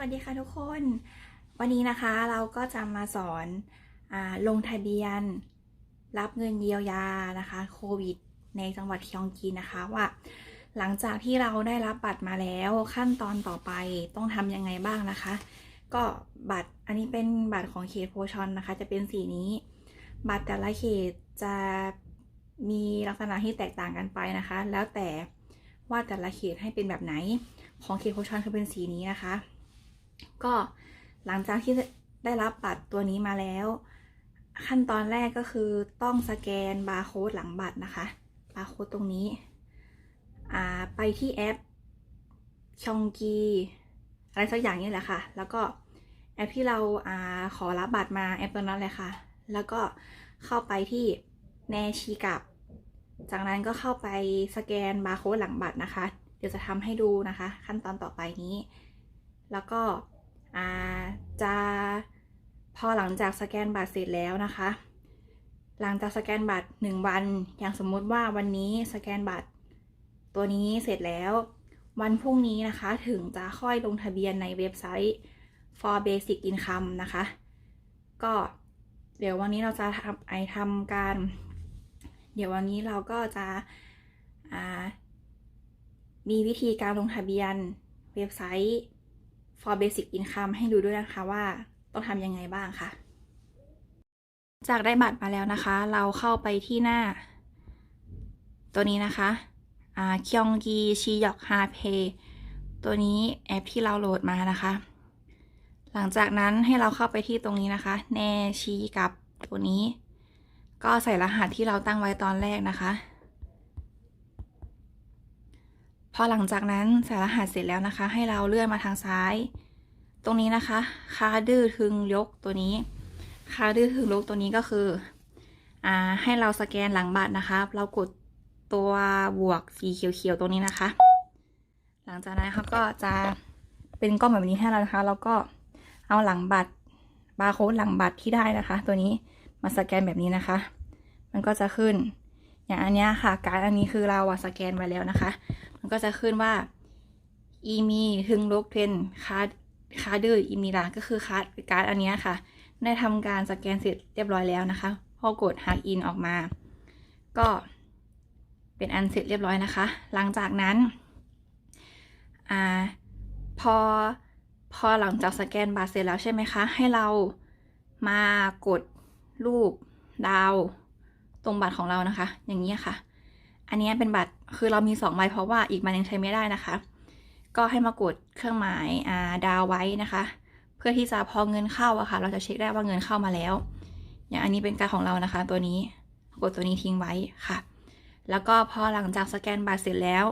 วัสดีค่ะทุกคน วันนี้นะคะเราก็จะมาสอนอลงทะเบียน รับเงินเยียวยานะคะโควิด ในจังหวัดคยองกีนะคะว่า หลังจากที่เราได้รับบัตรมาแล้วขั้นตอนต่อไปต้องทำยังไงบ้างนะคะ ก็บัตรอันนี้เป็นบัตรของเขตโพชอนนะคะ จะเป็นสีนี้ บัตรแต่ละเขตจะมีลักษณะที่แตกต่างกันไปนะคะ แล้วแต่ว่าแต่ละเขตให้เป็นแบบไหนของเขตโพชอนคือเป็นสีนี้นะคะ ก็หลังจากที่ได้รับบัตรตัวนี้มาแล้ว ขั้นตอนแรกก็คือต้องสแกนบาร์โค้ดหลังบัตรนะคะบาร์โค้ดตรงนี้ไปที่แอปชองกีอะไรสักอย่างนี่แหละค่ะ แล้วก็แอปที่เราอาขอรับบัตรมาแอปตัวนั้นเลยค่ะ แล้วก็เข้าไปที่แนชีกับ จากนั้นก็เข้าไปสแกนบาร์โค้ดหลังบัตรนะคะ เดี๋ยวจะทำให้ดูนะคะ ขั้นตอนต่อไปนี้ แล้วก็จะพอหลังจากสแกนบัตรเสร็จแล้วนะคะ หลังจากสแกนบัตร 1 วัน อย่างสมมุติว่าวันนี้สแกนบัตร ตัวนี้เสร็จแล้ว วันพรุ่งนี้นะคะถึงจะค่อยลงทะเบียนในเว็บไซต์ for basic income นะคะ ก็เดี๋ยววันนี้เราจะทำไอทำการ เดี๋ยววันนี้เราก็จะมีวิธีการลงทะเบียนเว็บไซต์ for basic income ให้ดูด้วยนะคะว่าต้องทำยังไงบ้างค่ะ จากได้บัตรมาแล้วนะคะ เราเข้าไปที่หน้า ตัวนี้นะคะอ่าคยองกีชียอกฮาเพตัวนี้แอปที่เราโหลดมานะคะ หลังจากนั้นให้เราเข้าไปที่ตรงนี้นะคะ แนชีกับตัวนี้ ก็ใส่รหัสที่เราตั้งไว้ตอนแรกนะคะ อหลังจากนั้นใส่รหัสเสร็จแล้วนะคะ ให้เราเลื่อนมาทางซ้าย ตรงนี้นะคะ คาดื้อทึงยกตัวนี้ คาดื้อทึงยกตัวนี้ก็คืออ่าให้เราสแกนหลังบัตรนะคะ เรากดตัวบวกสีเขียวๆตรงนี้นะคะ หลังจากนั้นเขาก็จะเป็นกล้องแบบนี้ให้เรานะคะ แล้วก็เอาหลังบัตรบาร์โค้ดหลังบัตรที่ได้นะคะ ตัวนี้มาสแกนแบบนี้นะคะ มันก็จะขึ้น อย่างอันนี้ค่ะ การดอันนี้คือเราสแกนไว้แล้วนะคะ มันก็จะขึ้นว่าอีมีทึงลกเทนคาคาดืออีมีลาก็คือคาการ์ดอันนี้ค่ะ ได้ทำการสแกนเสร็จเรียบร้อยแล้วนะคะ พอกด Hack In ออกมา ก็เป็นอันเสร็จเรียบร้อยนะคะ หลังจากนั้นอพอพอหลังจากสแกนบัตรเสร็จแล้วใช่ไหมคะ ให้เรามากดรูปดาว ตรงบัตรของเรานะคะ อย่างนี้ค่ะ อันนี้เป็นบัตร คือเรามีสองใบเพราะว่าอีกใบยังใช้ไม่ได้นะคะ ก็ให้มากดเครื่องหมายาดาวไว้นะคะ เพื่อที่จะพอเงินเข้าอะค่ะ เราจะเช็คได้ว่าเงินเข้ามาแล้ว อย่างอันนี้เป็นการของเรานะคะ ตัวนี้กดตัวนี้ทิ้งไว้ค่ะ แล้วก็พอหลังจากสแกนบัตรเสร็จแล้ว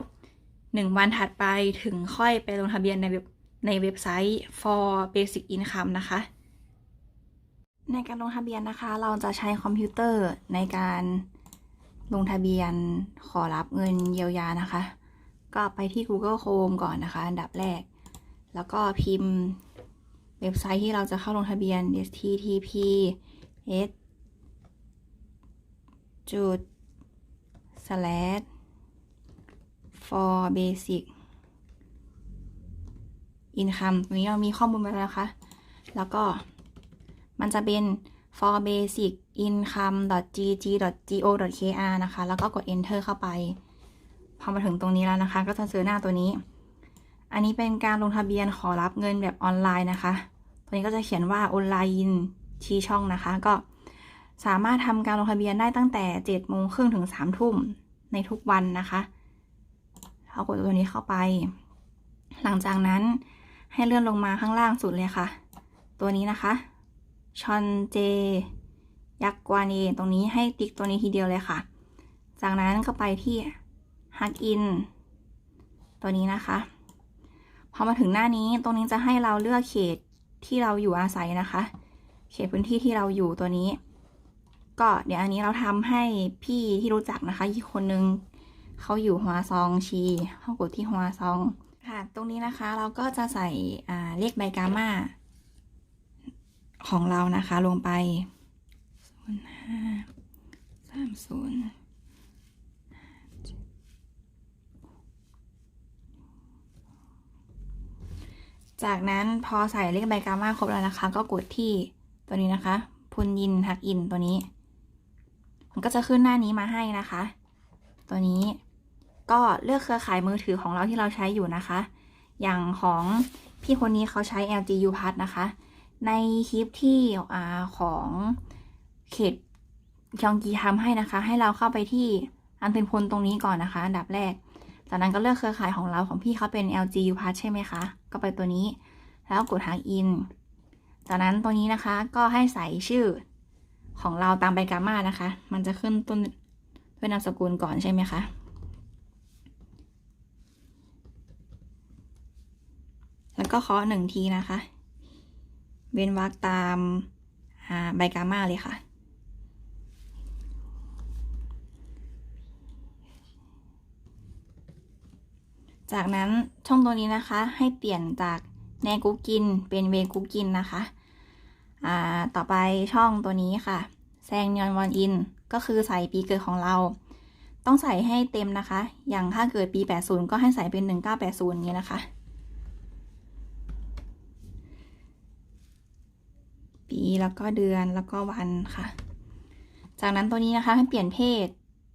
หนึ่งวันถัดไปถึงค่อยไปลงทะเบียนในเว็บในเว็บไซต์ for basic income นะคะ ในการลงทะเบียนนะคะ เราจะใช้คอมพิวเตอร์ในการ ลงทะเบียนขอรับเงินเยียวยานะคะ ก็ไปที่ Google Chrome ก่อนนะคะ อันดับแรก แล้วก็พิมพ์เว็บไซต์ที่เราจะเข้าลงทะเบียน https จุด slash for basic income ตรงนี้เรามีข้อมูลมาแล้วนะคะ แล้วก็มันจะเป็น for basic income gg go kr นะคะ แล้วก็กด enter เข้าไป พอมาถึงตรงนี้แล้วนะคะ ก็จะเจอหน้าตัวนี้ อันนี้เป็นการลงทะเบียนขอรับเงินแบบออนไลน์นะคะ ตัวนี้ก็จะเขียนว่าออนไลน์ชี้ช่องนะคะ ก็สามารถทำการลงทะเบียนได้ตั้งแต่7โมงครึ่งถึง3ทุ่มในทุกวันนะคะเอากดตัวนี้เข้าไป หลังจากนั้นให้เลื่อนลงมาข้างล่างสุดเลยค่ะ ตัวนี้นะคะชอนเจ ยักกวานีตรงนี้ให้ติ๊กตัวนี้ทีเดียวเลยค่ะ จากนั้นก็ไปที่ Hack In ตัวนี้นะคะ พอมาถึงหน้านี้ตรงนี้จะให้เราเลือกเขตที่เราอยู่อาศัยนะคะ เขตพื้นที่ที่เราอยู่ตัวนี้ ก็เดี๋ยวอันนี้เราทำให้พี่ที่รู้จักนะคะอีกคนนึงเขาอยู่หัวซองชีเขากดที่หัวซองค่ะ ตรงนี้นะคะเราก็จะใส่เลขใบกามาของเรานะคะลงไป นย์ห้าสามศูนย์จากนั้นพอใส่เลขใบกามาครบแล้วนะคะ ก็กดที่ตัวนี้นะคะ พุนยินทักอินตัวนี้ มันก็จะขึ้นหน้านี้มาให้นะคะ ตัวนี้ก็เลือกเครือข่ายมือถือของเราที่เราใช้อยู่นะคะ อย่างของพี่คนนี้เขาใช้ LG U p a s นะคะ ในคลิปที่อของ เขตคยองกีทำให้นะคะ ให้เราเข้าไปที่อันเป็นพลตรงนี้ก่อนนะคะ อันดับแรก จากนั้นก็เลือกเครือข่ายของเราของพี่เขาเป็น LG U p a s ใช่ไหมคะ ก็ไปตัวนี้ แล้วกดหาอิน จากนั้นตัวนี้นะคะก็ให้ใส่ชื่อของเราตามใบกามานะคะ มันจะขึ้นต้นด้วยนามสกุลก่อนใช่ไหมคะแล้วก็เคาะหนึ่งทีนะคะ เว้นวรรคตามใบกามาเลยค่ะ จากนั้นช่องตัวนี้นะคะ ให้เปลี่ยนจากแนกุกิน เป็นเวกุกินนะคะ อ่า ต่อไปช่องตัวนี้ค่ะ แซงยอนวอนอิน ก็คือใส่ปีเกิดของเรา ต้องใส่ให้เต็มนะคะ อย่างถ้าเกิดปี 80 ก็ให้ใส่เป็น 1980อย่างนี้นะคะ ปีแล้วก็เดือนแล้วก็วันค่ะ จากนั้นตัวนี้นะคะให้เปลี่ยนเพศ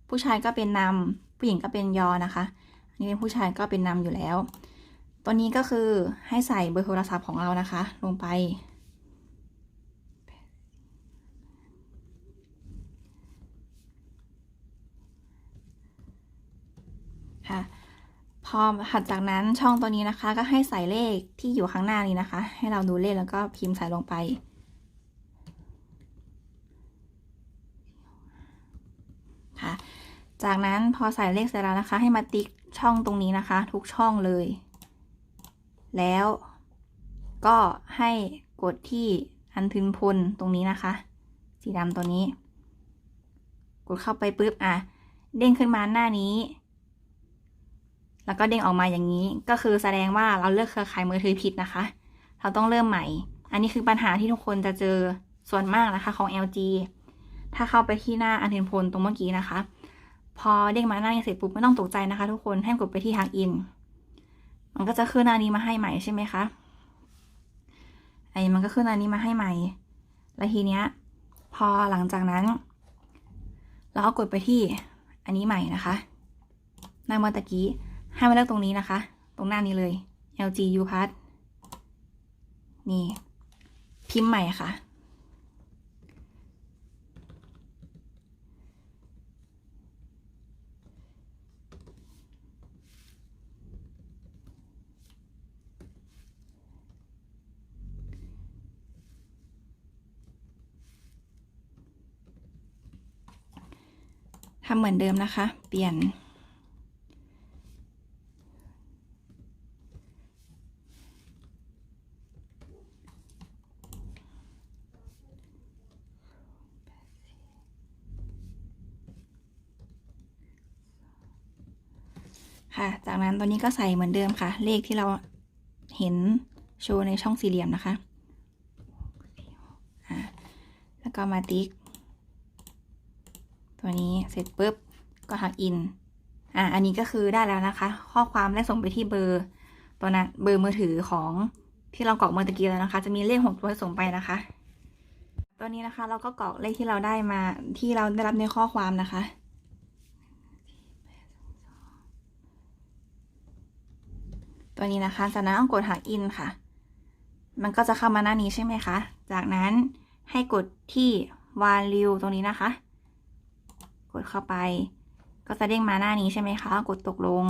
ผู้ชายก็เป็นนำผู้หญิงก็เป็นยอนะคะ นนี้เป็นผู้ชายก็เป็นนำอยู่แล้ว ตัวนี้ก็คือให้ใส่เบอร์โทรศัพท์ของเรานะคะ ลงไป ค่ะ พอถัดจากนั้นช่องตัวนี้นะคะ ก็ให้ใส่เลขที่อยู่ข้างหน้านี้นะคะ ให้เราดูเลขแล้วก็พิมพ์ใส่ลงไปค่ะจากนั้นพอใส่เลขเสร็จแล้วนะคะ ให้มาติ๊ก ช่องตรงนี้นะคะ ทุกช่องเลย แล้วก็ให้กดที่อันทึนพลตรงนี้นะคะ สีดำตัวนี้ กดเข้าไปปุ๊บอะ เด้งขึ้นมาหน้านี้ แล้วก็เด้งออกมาอย่างนี้ ก็คือแสดงว่าเราเลือกเครือข่ายมือถือผิดนะคะ เราต้องเริ่มใหม่ อันนี้คือปัญหาที่ทุกคนจะเจอส่วนมากนะคะของ LG ถ้าเข้าไปที่หน้าอันเทนพลตรงเมื่อกี้นะคะ พอเด้งมาหน้านี้เสร็จปุ๊บไม่ต้องตกใจนะคะทุกคนให้กดไปที่ทางอิน มันก็จะขึ้นหน้านี้มาให้ใหม่ใช่ไหมคะไอ้มันก็ขึ้นหน้านี้มาให้ใหม่ แล้วทีเนี้ย พอหลังจากนั้น เราก็กดไปที่อันนี้ใหม่นะคะหน้าเมื่อตะกี้ให้มาเลือกตรงนี้นะคะ ตรงหน้านี้เลย LG U p a s นี่ พิมพ์ใหม่ค่ะำเหมือนเดิมนะคะ เปลี่ยน ค่ะ จากนั้นตัวนี้ก็ใส่เหมือนเดิมค่ะ เลขที่เราเห็นโชว์ในช่องสี่เหลี่ยมนะคะ แล้วก็มาติ๊ก ตัวนี้เสร็จปุ๊บก็ทักอิน อ่าอันนี้ก็คือได้แล้วนะคะ ข้อความได้ส่งไปที่เบอร์ตัวนั้นเบอร์มือถือของที่เรากรอกเมื่อตะกี้แล้วนะคะ จะมีเลขหกตัวส่งไปนะคะตัวนี้นะคะเราก็กรอกเลขที่เราได้มาที่เราได้รับในข้อความนะคะตัวนี้นะคะจากนั้นเอากดหาอินค่ะ มันก็จะเข้ามาหน้านี้ใช่ไหมคะ จากนั้นให้กดที่ value ตรงนี้นะคะ กดเข้าไป ก็จะเด้งมาหน้านี้ใช่ไหมคะ กดตกลง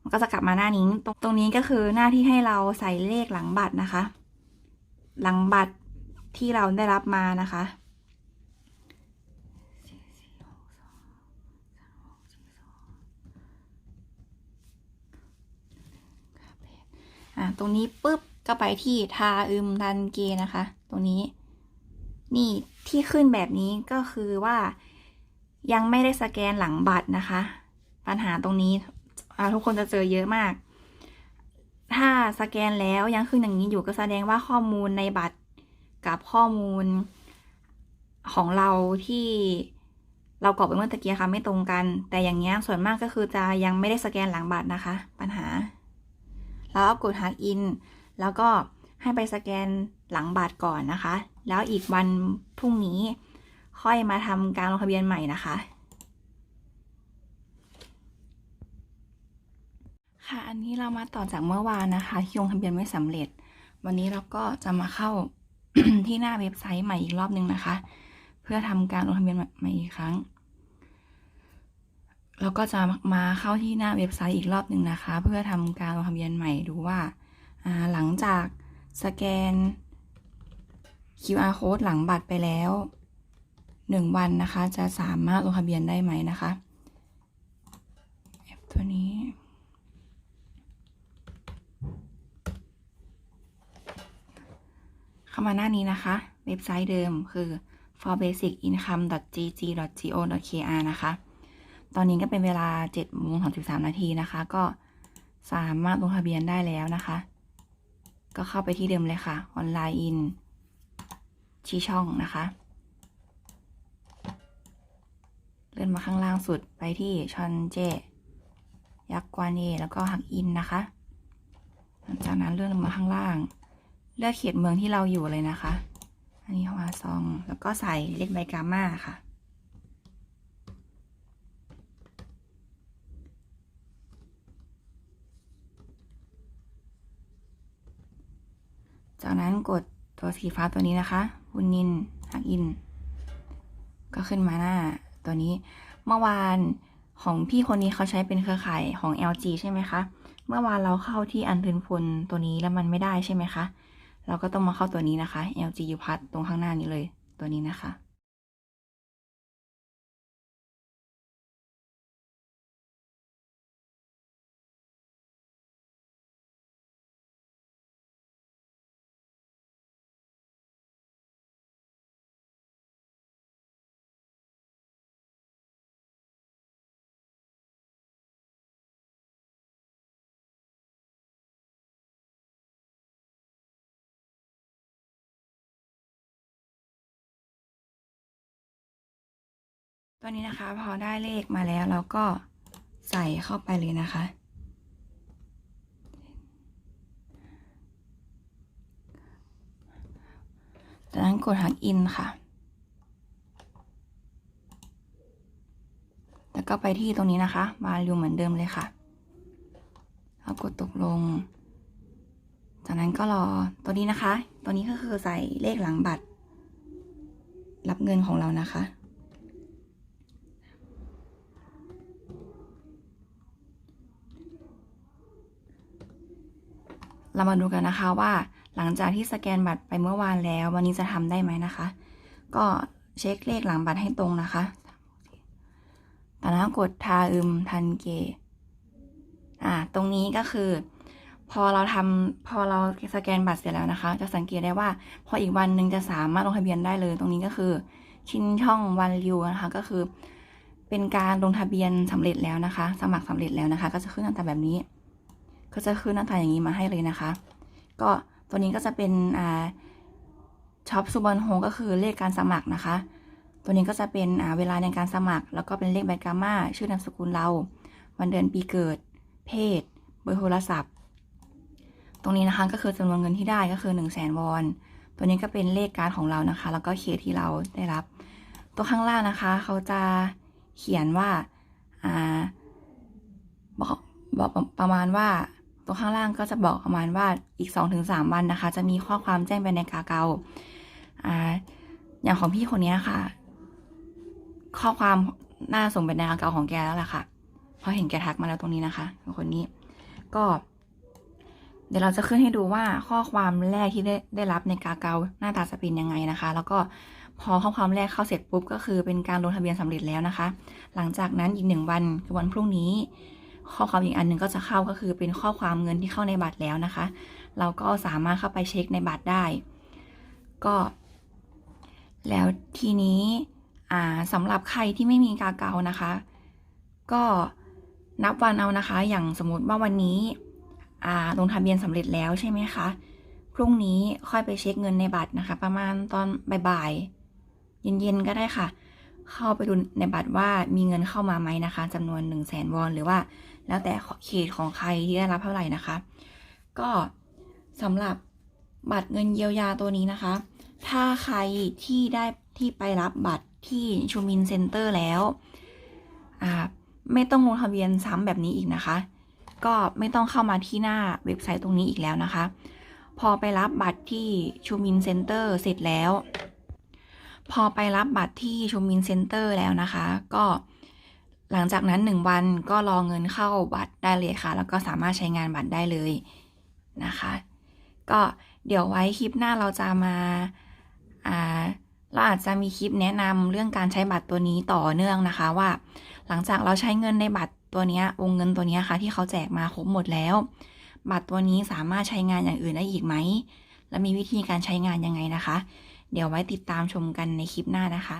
มันก็จะกลับมาหน้านี้ตรงตรงนี้ก็คือหน้าที่ให้เราใส่เลขหลังบัตรนะคะ หลังบัตรที่เราได้รับมานะคะอะตรงนี้ปุ๊บก็ไปที่ทาอึมดันเกนะคะ ตรงนี้ นี่ที่ขึ้นแบบนี้ก็คือว่ายังไม่ได้สแกนหลังบัตรนะคะ ปัญหาตรงนี้ทุกคนจะเจอเยอะมาก ถ้าสแกนแล้วยังขึ้นอย่างนี้อยู่ก็แสดงว่าข้อมูลในบัตรกับข้อมูลของเราที่เรากรอกไปเมื่อตะกี้ค่ะไม่ตรงกัน แต่อย่างเงี้ยส่วนมากก็คือจะยังไม่ได้สแกนหลังบัตรนะคะ ปัญหาแล้วก็กดฮักอิน แล้วก็ให้ไปสแกน หลังบัตรก่อนนะคะ แล้วอีกวันพรุ่งนี้ค่อยมาทำการลงทะเบียนใหม่นะคะค่ะ อันนี้เรามาต่อจากเมื่อวานนะคะที่ลงทะเบียนไม่สำเร็จ วันนี้เราก็จะมาเข้าที่หน้าเว็บไซต์ใหม่อีกรอบนึงนะคะ เพื่อทำการลงทะเบียนใหม่อีกครั้ง เราก็จะมาเข้าที่หน้าเว็บไซต์อีกรอบหนึ่งนะคะ เพื่อทำการลงทะเบียนใหม่ดูว่าอ่าหลังจากสแกน QR code หลังบัตรไปแล้วหนึ่งวันนะคะ จะสามารถลงทะเบียนได้ไหมนะคะแอปตัวนี้ เข้ามาหน้านี้นะคะ เว็บไซต์เดิมคือ forbasicincome.gg.go.kr นะคะ ตอนนี้ก็เป็นเวลา7โมง33นาทีนะคะ ก็สามารถลงทะเบียนได้แล้วนะคะ ก็เข้าไปที่เดิมเลยค่ะ ออนไลน์อิน ที่ช่องนะคะ เลื่อนมาข้างล่างสุดไปที่ชอนเจ ยักษ์กวานเอแล้วก็หักอินนะคะหลังจากนั้นเลื่อนมาข้างล่าง เลือกเขตเมืองที่เราอยู่เลยนะคะ อันนี้ฮวาซองแล้วก็ใส่เลขใบกาม่าค่ะจากนั้นกด ตัวสีฟ้าตัวนี้นะคะบุญนินฮักอิน ก็ขึ้นมาหน้าตัวนี้ เมื่อวานของพี่คนนี้เขาใช้เป็นเครือข่ายของ LG ใช่ไหมคะ เมื่อวานเราเข้าที่อันเทนพลตัวนี้แล้วมันไม่ได้ใช่ไหมคะ เราก็ต้องมาเข้าตัวนี้นะคะ LG U พัดตรงข้างหน้านี้เลยตัวนี้นะคะ ตัวนี้นะคะ พอได้เลขมาแล้วเราก็ใส่เข้าไปเลยนะคะ จากนั้นกดหักอินค่ะ แล้วก็ไปที่ตรงนี้นะคะ วาลูเหมือนเดิมเลยค่ะแล้วกดตกลง จากนั้นก็รอ ตัวนี้นะคะ ตัวนี้ก็คือใส่เลขหลังบัตร รับเงินของเรานะคะ เรามาดูกันนะคะว่าหลังจากที่สแกนบัตรไปเมื่อวานแล้ว วันนี้จะทำได้ไหมนะคะ ก็เช็คเลขหลังบัตรให้ตรงนะคะจากนั้นกดทาอึมทันเกอ่าตรงนี้ก็คือ พอเราทำพอเราสแกนบัตรเสร็จแล้วนะคะ จะสังเกตได้ว่า พออีกวันหนึ่งจะสามารถลงทะเบียนได้เลย ตรงนี้ก็คือชิ้นช่องวันริวนะคะก็คือ เป็นการลงทะเบียนสำเร็จแล้วนะคะ สมัครสำเร็จแล้วนะคะ ก็จะขึ้นหน้าตาแบบนี้ ก็จะขึ้นหน้าตาอย่างนี้มาให้เลยนะคะ ก็ตัวนี้ก็จะเป็นอ่าช็อปซูบอนโฮก็คือเลขการสมัครนะคะ ตัวนี้ก็จะเป็นอ่าเวลาในการสมัคร แล้วก็เป็นเลขใบกาม่าชื่อนามสกุลเรา วันเดือนปีเกิด เพศ เบอร์โทรศัพท์ ตรงนี้นะคะก็คือจำนวนเงินที่ได้ก็คือ1นึ่งแสนวอน ตัวนี้ก็เป็นเลขการของเรานะคะ แล้วก็เขตที่เราได้รับ ตัวข้างล่างนะคะ เขาจะเขียนว่าอ่าบอกบอกประมาณว่า ตัวข้างล่างก็จะบอกประมาณว่าอีก 2-3 วันนะคะ จะมีข้อความแจ้งไปในกาเกาอ่าอย่างของพี่คนนี้ค่ะ ข้อความน่าส่งไปในกาเกาของแกแล้วล่ะค่ะ เพราะเห็นแกทักมาแล้วตรงนี้นะคะคนนี้ ก็ เดี๋ยวเราจะขึ้นให้ดูว่าข้อความแรกที่ได้ได้รับในกาเกาหน้าตาจะเป็นยังไงนะคะ แล้วก็พอข้อความแรกเข้าเสร็จปุ๊บก็คือเป็นการลงทะเบียนสำเร็จแล้วนะคะ หลังจากนั้นอีกหนึ่งวันคือวันพรุ่งนี้ ข้อความอีกอันหนึ่งก็จะเข้าก็คือเป็นข้อความเงินที่เข้าในบัตรแล้วนะคะ เราก็สามารถเข้าไปเช็คในบัตรได้ ก็ แล้วทีนี้สำหรับใครที่ไม่มีกาเกานะคะ ก็นับวันเอานะคะ อย่างสมมติว่าวันนี้ลงทะเบียนสำเร็จแล้วใช่ไหมคะพรุ่งนี้ค่อยไปเช็คเงินในบัตรนะคะ ประมาณตอนบ่ายๆเย็นๆก็ได้ค่ะ เข้าไปดูในบัตรว่ามีเงินเข้ามาไหมนะคะจำนวน1 0 0 0 0แสนวอนหรือว่า แล้วแต่เขตของใครที่ได้รับเท่าไหร่นะคะ ก็สำหรับบัตรเงินเยียวยาตัวนี้นะคะ ถ้าใครที่ได้ที่ไปรับบัตรที่ชูมินเซ็นเตอร์แล้วอ่าไม่ต้องลงทะเบียนซ้ำแบบนี้อีกนะคะ ก็ไม่ต้องเข้ามาที่หน้าเว็บไซต์ตรงนี้อีกแล้วนะคะ พอไปรับบัตรที่ชูมินเซ็นเตอร์เสร็จแล้ว พอไปรับบัตรที่ชูมินเซ็นเตอร์แล้วนะคะ ก็หลังจากนั้นหนึ่งวันก็รอเงินเข้าบัตรได้เลยค่ะ แล้วก็สามารถใช้งานบัตรได้เลยนะคะ ก็เดี๋ยวไว้คลิปหน้าเราจะมาอ่าเราอาจจะมีคลิปแนะนำเรื่องการใช้บัตรตัวนี้ต่อเนื่องนะคะว่า หลังจากเราใช้เงินในบัตรตัวนี้วงเงินตัวนี้ค่ะ ที่เขาแจกมาครบหมดแล้ว บัตรตัวนี้สามารถใช้งานอย่างอื่นได้อีกไหม และมีวิธีการใช้งานยังไงนะคะ เดี๋ยวไว้ติดตามชมกันในคลิปหน้านะคะ